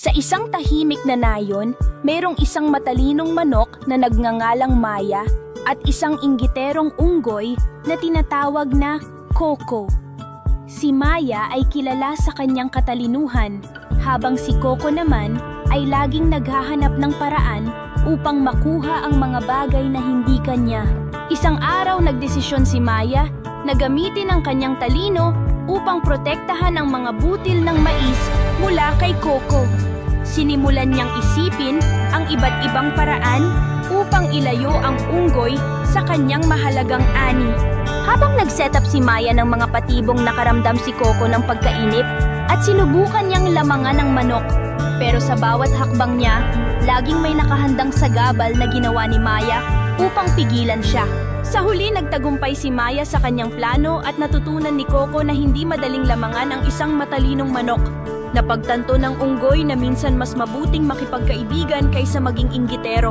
Sa isang tahimik na nayon, merong isang matalinong manok na nagngangalang Maya at isang inggiterong unggoy na tinatawag na Coco. Si Maya ay kilala sa kanyang katalinuhan, habang si Coco naman ay laging naghahanap ng paraan upang makuha ang mga bagay na hindi kanya. Isang araw nagdesisyon si Maya na gamitin ang kanyang talino upang protektahan ang mga butil ng mais mula kay Coco. Sinimulan niyang isipin ang iba't ibang paraan upang ilayo ang unggoy sa kanyang mahalagang ani. Habang nag-setup si Maya ng mga patibong nakaramdam si Coco ng pagkainip at sinubukan niyang lamangan ng manok. Pero sa bawat hakbang niya, laging may nakahandang sagabal na ginawa ni Maya upang pigilan siya. Sa huli, nagtagumpay si Maya sa kanyang plano at natutunan ni Coco na hindi madaling lamangan ang isang matalinong manok. Napagtanto ng unggoy na minsan mas mabuting makipagkaibigan kaysa maging inggitero.